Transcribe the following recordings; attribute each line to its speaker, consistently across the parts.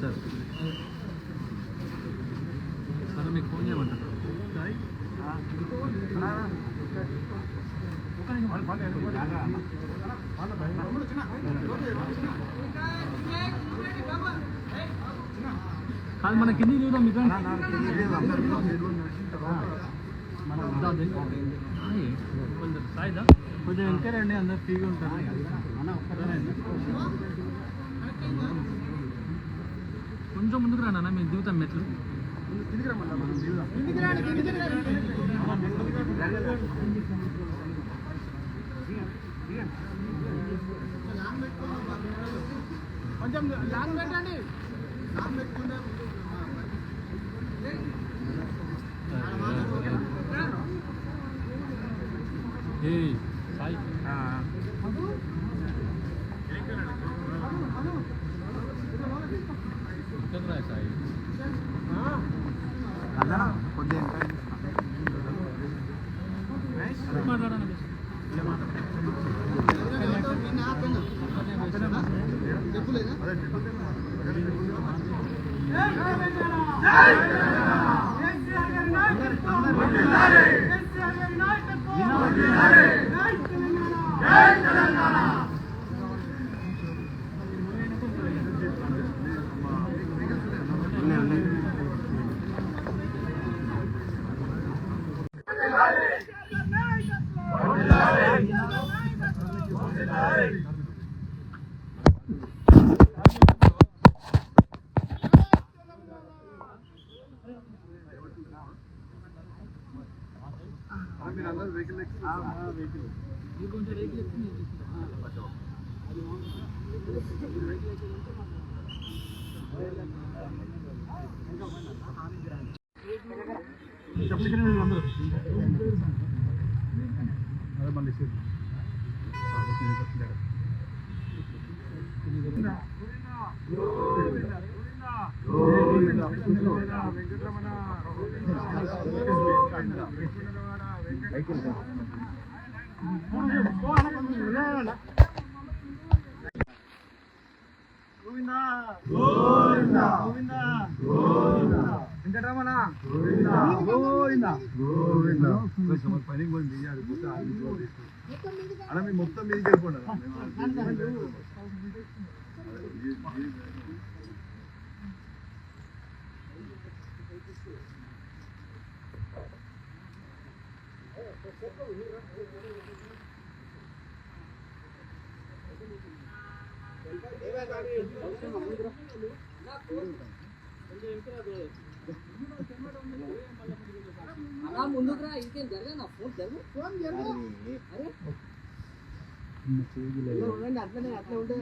Speaker 1: Sir. Sir మీకు phone చేయమంటారు? కాదు మన కింది చూద్దాం మీకు కొంచెం సాయిదా? కొంచెం వెనకాలండి అందరు ఫ్రీగా ఉంటారు. కొంచెం ముందుకు రా నాన్న మేము దిగుతాం మెట్లు.
Speaker 2: కొంచెం లాంగ్ పెట్టండి.
Speaker 1: కొంచెం వెంకటరమణ వెంకటరమణ
Speaker 2: వెంకటరమణ
Speaker 3: పనికి పోయి దిగాడు అలా మేము మొత్తం మీదకి వెళ్ళిపోండి
Speaker 4: ముందుకు రా ఇంకేం జరగదు ఫోన్ జరుగు
Speaker 2: ఫోన్ జరుగు
Speaker 4: అరే ఉండండి అట్లనే అట్లా ఉంటే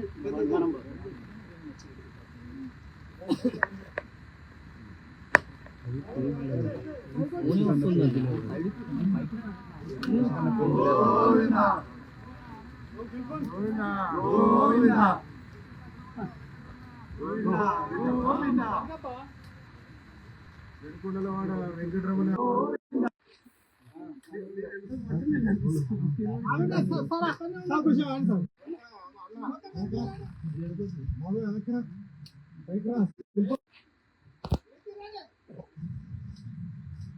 Speaker 3: వెనుకొండలవాడ వెంకటరమణ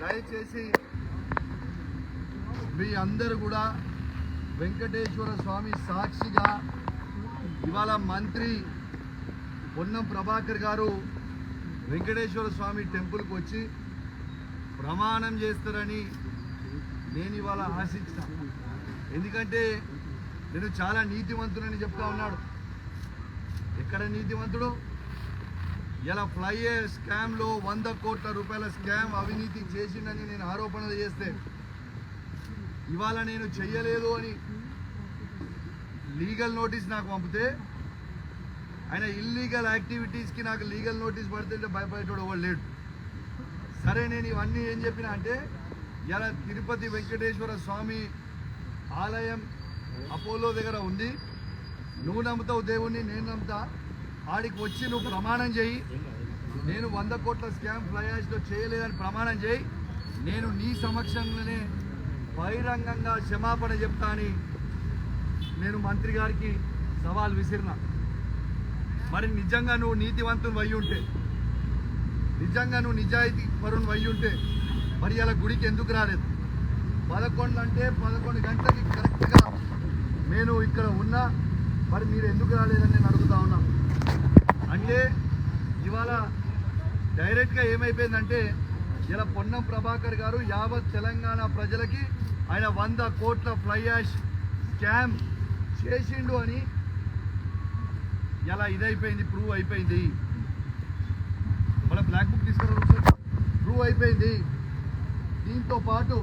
Speaker 3: దయచేసి మీ అందరు కూడా వెంకటేశ్వర స్వామి సాక్షిగా ఇవాళ మంత్రి పొన్నం ప్రభాకర్ గారు వెంకటేశ్వర స్వామి టెంపుల్కి వచ్చి ప్రమాణం చేస్తారని నేను ఇవాళ ఆశించిన ఎందుకంటే నేను చాలా నీతివంతుడని చెప్తా ఉన్నాడు. ఎక్కడ నీతివంతుడు ఇలా ఫ్లై స్కామ్లో వంద కోట్ల రూపాయల స్కామ్ అవినీతి చేసిందని నేను ఆరోపణలు చేస్తే ఇవాళ నేను చెయ్యలేదు అని లీగల్ నోటీస్ నాకు పంపితే ఆయన ఇల్లీగల్ యాక్టివిటీస్కి నాకు లీగల్ నోటీస్ పడుతుంటే భయపడేటోడు ఎవడు లేడు. సరే నేను ఇవన్నీ ఏం చెప్పిన అంటే ఇలా తిరుపతి వెంకటేశ్వర స్వామి ఆలయం అపోలో దగ్గర ఉంది. నువ్వు నమ్ముతావు దేవుణ్ణి నేను నమ్ముతా. ఆడికి వచ్చి నువ్వు ప్రమాణం చేయి. నేను వంద కోట్ల స్కామ్ ఫ్లయాష్లో చేయలేదని ప్రమాణం చేయి. నేను నీ సమక్షంలోనే బహిరంగంగా క్షమాపణ చెప్తా అని నేను మంత్రి గారికి సవాల్ విసిరిన. మరి నిజంగా నువ్వు నీతివంతుని వయ్యి ఉంటే నిజంగా నువ్వు నిజాయితీ పరుని వయ్యి ఉంటే మరి ఇలా గుడికి ఎందుకు రాలేదు? పదకొండు అంటే పదకొండు గంటలకి కరెక్ట్గా నేను ఇక్కడ ఉన్నా మరి మీరు ఎందుకు రాలేదని నేను అడుగుతా ఉన్నాను అంటే ఇవాళ డైరెక్ట్గా ఏమైపోయిందంటే ఇలా పొన్నం ప్రభాకర్ గారు యావత్ తెలంగాణ ప్రజలకి ఆయన వంద కోట్ల ఫ్లై యాష్ స్కామ్ చేసిండు అని ఇలా ఇదైపోయింది ప్రూవ్ అయిపోయింది. మళ్ళీ బ్లాక్ బుక్ తీసుకురా ప్రూవ్ అయిపోయింది. దీంతో పాటు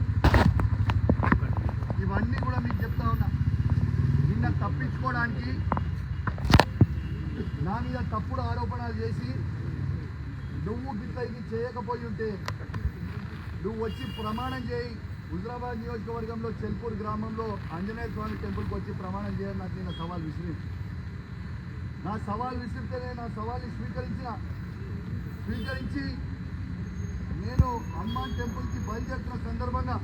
Speaker 3: ఇవన్నీ కూడా మీకు చెప్తా ఉన్నా. నిన్న తప్పించుకోవడానికి నా మీద తప్పుడు ఆరోపణలు చేసి నువ్వు గిట్ల ఇది చేయకపోయి ఉంటే నువ్వు వచ్చి ప్రమాణం చేయి. హుజరాబాద్ నియోజకవర్గంలో చెల్పూర్ గ్రామంలో ఆంజనేయ స్వామి టెంపుల్కి వచ్చి ప్రమాణం చేయని నాకు నేను సవాల్ విసిరించు. నా సవాల్ విసిరితేనే నా సవాల్ని స్వీకరించిన. స్వీకరించి నేను హనుమాన్ టెంపుల్కి బయలుదేరుతున్న సందర్భంగా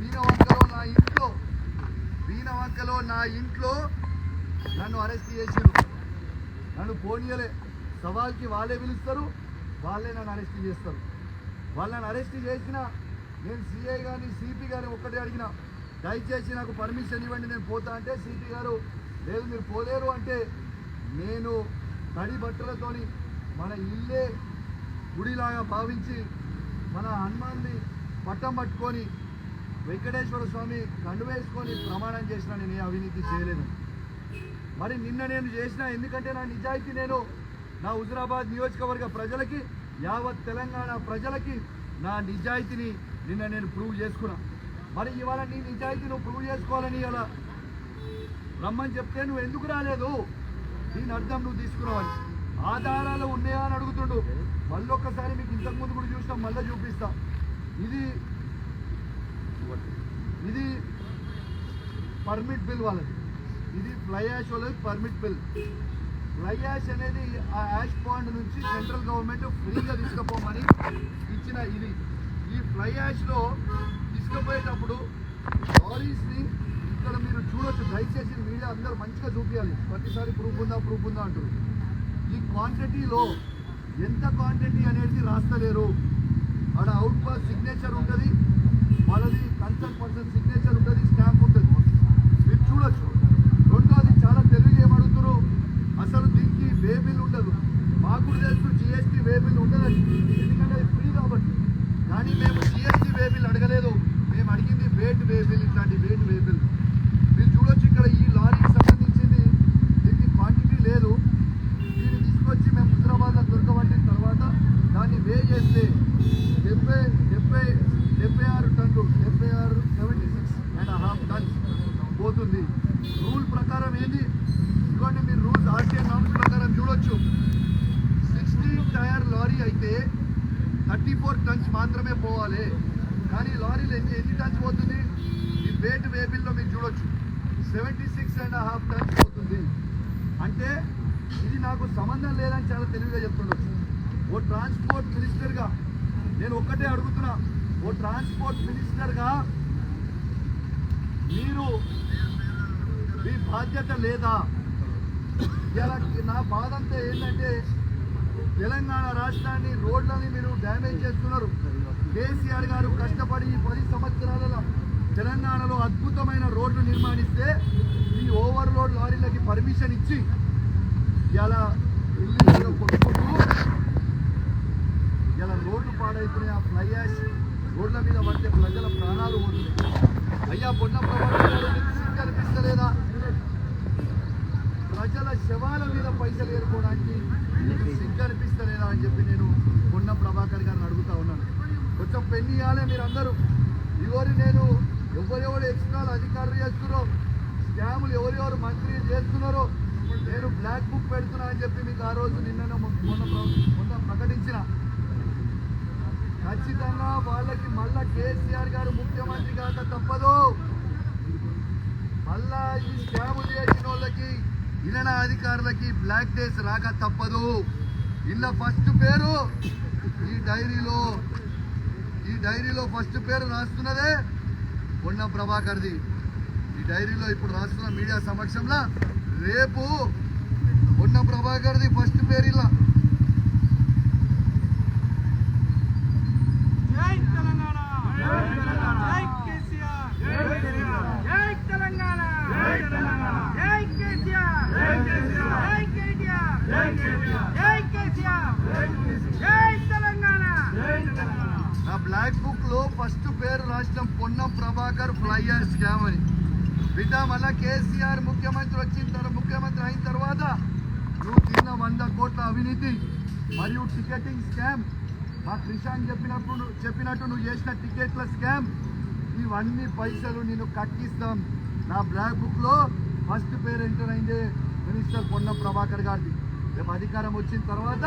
Speaker 3: వీణవంకలో నా ఇంట్లో వీణవంకలో నా ఇంట్లో నన్ను అరెస్ట్ చేసారు నన్ను పోనీయలే సవాల్కి వాళ్ళే పిలుస్తారు వాళ్ళే నన్ను అరెస్ట్ చేస్తారు. వాళ్ళని అరెస్ట్ చేసిన నేను సిఐ కానీ సిపి గారిని ఒక్కటే అడిగిన. దయచేసి నాకు పర్మిషన్ ఇవ్వండి నేను పోతా అంటే సిపి గారు లేదు మీరు పోలేరు అంటే నేను తడి బట్టలతోని మన ఇల్లే గుడిలాగా భావించి మన హనుమాన్ని పట్టం పట్టుకొని వెంకటేశ్వర స్వామి కండు వేసుకొని ప్రమాణం చేసిన నేను ఏ అవినీతి చేయలేదు మరి నిన్న నేను చేసిన ఎందుకంటే నా నిజాయితీ నేను నా హుజురాబాద్ నియోజకవర్గ ప్రజలకి యావత్ తెలంగాణ ప్రజలకి నా నిజాయితీని నిన్న నేను ప్రూవ్ చేసుకున్నా. మరి ఇవాళ నీ నిజాయితీ నువ్వు ప్రూవ్ చేసుకోవాలని ఇలా రమ్మని చెప్తే నువ్వు ఎందుకు రాలేదు? దీని అర్థం నువ్వు తీసుకురావాలి ఆధారాలు ఉన్నాయా అని అడుగుతుండు. మళ్ళీ ఒక్కసారి మీకు ఇంతకుముందు కూడా చూసినాం మళ్ళీ చూపిస్తా. ఇది ఇది పర్మిట్ బిల్ వాళ్ళది. ఇది ఫ్లై యాష్ వాళ్ళది పర్మిట్ బిల్ ఫ్లై యాష్ అనేది ఆ యాష్ పాండ్ నుంచి సెంట్రల్ గవర్నమెంట్ ఫ్రీగా తీసుకుపోమని ఇచ్చిన ఇది. ఈ ఫ్లై యాష్లో తీసుకుపోయేటప్పుడు లారీస్ని ఇక్కడ మీరు చూడొచ్చు. దయచేసి మీడియా అందరూ మంచిగా చూపించాలి ప్రతిసారి ప్రూఫ్ ఉందా ప్రూఫ్ ఉందా అంటారు ఈ క్వాంటిటీలో ఎంత క్వాంటిటీ అనేది రాస్తలేరు. ఆడ అవుట్ పాస్ సిగ్నేచర్ ఉంటుంది. వాళ్ళది కన్సల్ట్ పర్సన్ సిగ్నేచర్ ఉంటుంది స్టాంప్ ఉంటుంది. మీరు చూడొచ్చు రెండోది చాలా తెలివిగా ఏమడుగుతారు అసలు దీనికి వే బిల్ ఉండదు మాకు కూడా తెలుసు జిఎస్టీ వే బిల్ ఉండదని ఎందుకంటే అది ఫ్రీ కాబట్టి కానీ మేము జిఎస్టీ వేబిల్ అడగలేదు. మేము అడిగింది వేట్ వేబిల్ ఇట్లాంటి వేట్ వేబిల్ మీరు చూడొచ్చు ఇక్కడ ఈ లారీకి సంబంధించింది. దీనికి క్వాంటిటీ లేదు. దీన్ని తీసుకొచ్చి మేము హైదరాబాద్లో దొరకబట్టిన తర్వాత దాన్ని వే చేస్తే డెబ్బై డెబ్బై డెబ్బై ఆరు టన్నులు డెబ్బై ఆరు seventy six and half tons పోతుంది. పోవాలి. కానీ లారీలు ఎన్ని ఎన్ని టన్స్ పోతుంది? ఈ వేట్ వేబిల్లో మీరు చూడొచ్చు. Seventy six and half tons పోతుంది. అంటే ఇది నాకు సంబంధం లేదని చాలా తెలివిగా చెప్తుండొచ్చు. ఓ ట్రాన్స్పోర్ట్ మినిస్టర్గా నేను ఒక్కటే అడుగుతున్నా. ఓ ట్రాన్స్పోర్ట్ మినిస్టర్గా మీరు మీ బాధ్యత లేదా? ఇలా నా బాధ అంతా ఏంటంటే తెలంగాణ రాష్ట్రాన్ని రోడ్లని మీరు డ్యామేజ్ చేస్తున్నారు. కేసీఆర్ గారు కష్టపడి ఈ పది సంవత్సరాలలో తెలంగాణలో అద్భుతమైన రోడ్లు నిర్మాణిస్తే ఈ ఓవర్లోడ్ లారీలకి పర్మిషన్ ఇచ్చి ఇలా ఇల్లు కొట్టుకుంటూ ఇలా రోడ్లు పాడైపోయిన ఆ ఫ్లై యాష్ రోడ్ల మీద పడితే ప్రజల ప్రాణాలు పోతున్నాయి. అయ్యా పొన్న ప్రభుత్వం కనిపిస్తలేదా అనిపిస్తలేదా? ప్రజల శవాల మీద పైసలు ఏరుకోవడానికి మీకు సిగ్గు అనిపిస్తలేదా అని చెప్పి నేను పొన్న ప్రభాకర్ గారిని అడుగుతా ఉన్నాను. కొంచెం పెళ్ళి ఇవ్వాలి మీరు అందరూ ఇవరి నేను ఎవరెవరు ఎక్స్ట్రాలు అధికారులు చేస్తున్నారో స్కాములు ఎవరెవరు మంత్రి చేస్తున్నారో నేను బ్లాక్ బుక్ పెడుతున్నా అని చెప్పి మీకు ఆ రోజు నిన్న మొన్న మొన్న ప్రకటించిన. ఖచ్చితంగా వాళ్ళకి మళ్ళా కేసీఆర్ గారు ముఖ్యమంత్రి కాక తప్పదు. మళ్ళా ఈ స్కాములు చేసిన వాళ్ళకి ఇళ్ళ అధికారులకి బ్లాక్ డేస్ రాక తప్పదు. ఇలా ఫస్ట్ పేరు ఈ డైరీలో ఈ డైరీలో ఫస్ట్ పేరు రాస్తున్నదే పొన్న ప్రభాకర్ది. ఈ డైరీలో ఇప్పుడు రాస్తున్న మీడియా సమక్షంలో రేపు పొన్న ప్రభాకర్ది ఫస్ట్ పేరు ఇలా
Speaker 2: జై తెలంగాణ జై కేసీఆర్ జై తెలంగాణ జై కేసీఆర్ జై కేటీఆర్ జై కేసీఆర్ జై తెలంగాణ
Speaker 3: నా బ్లాక్ బుక్లో ఫస్ట్ పేరు రాష్ట్రం పొన్నం ప్రభాకర్ ఫ్లైయర్ స్కామ్ అని. బిడ్డ మళ్ళా కేసీఆర్ ముఖ్యమంత్రి వచ్చిన తర్వాత ముఖ్యమంత్రి అయిన తర్వాత నువ్వు తిన్న వంద కోట్ల అవినీతి మరియు టికెటింగ్ స్కామ్ మా క్రిషాంక్ చెప్పినప్పుడు చెప్పినట్టు నువ్వు చేసిన టికెట్ల స్కామ్ ఇవన్నీ పైసలు నేను కక్కిస్తాం. నా బ్లాక్ బుక్లో ఫస్ట్ పేరు ఎంటర్ అయింది మినిస్టర్ పొన్నం ప్రభాకర్ గారిది. రేపు అధికారం వచ్చిన తర్వాత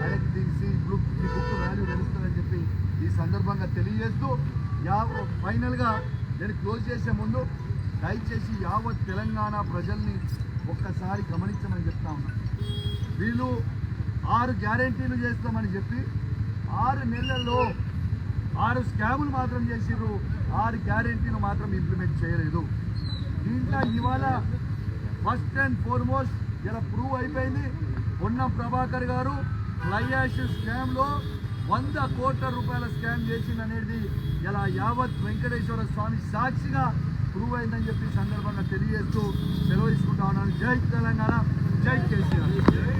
Speaker 3: ఆయనకి తీసి బుక్ ఈ బుక్ వాల్యూ తెలుస్తుందని చెప్పి ఈ సందర్భంగా తెలియజేస్తూ యా ఫైనల్గా నేను క్లోజ్ చేసే ముందు దయచేసి యావత్ తెలంగాణ ప్రజల్ని ఒక్కసారి గమనించమని చెప్తా ఉన్నా. వీళ్ళు ఆరు గ్యారంటీలు చేస్తామని చెప్పి ఆరు నెలల్లో ఆరు స్కాములు మాత్రం చేసిర్రు. ఆరు గ్యారంటీలు మాత్రం ఇంప్లిమెంట్ చేయలేదు. దీంట్లో ఇవాళ ఫస్ట్ అండ్ ఫార్మోస్ట్ ఇలా ప్రూవ్ అయిపోయింది. పొన్నం ప్రభాకర్ గారు ఫ్లై యాష్ స్కామ్లో వంద కోట్ల రూపాయల స్కామ్ చేసింది అనేది ఇలా యావత్ వెంకటేశ్వర స్వామి సాక్షిగా ప్రూవ్ అయిందని చెప్పి సందర్భంగా తెలియజేస్తూ సెలవు తీసుకుంటా ఉన్నాను. జై తెలంగాణ జై కేసీఆర్.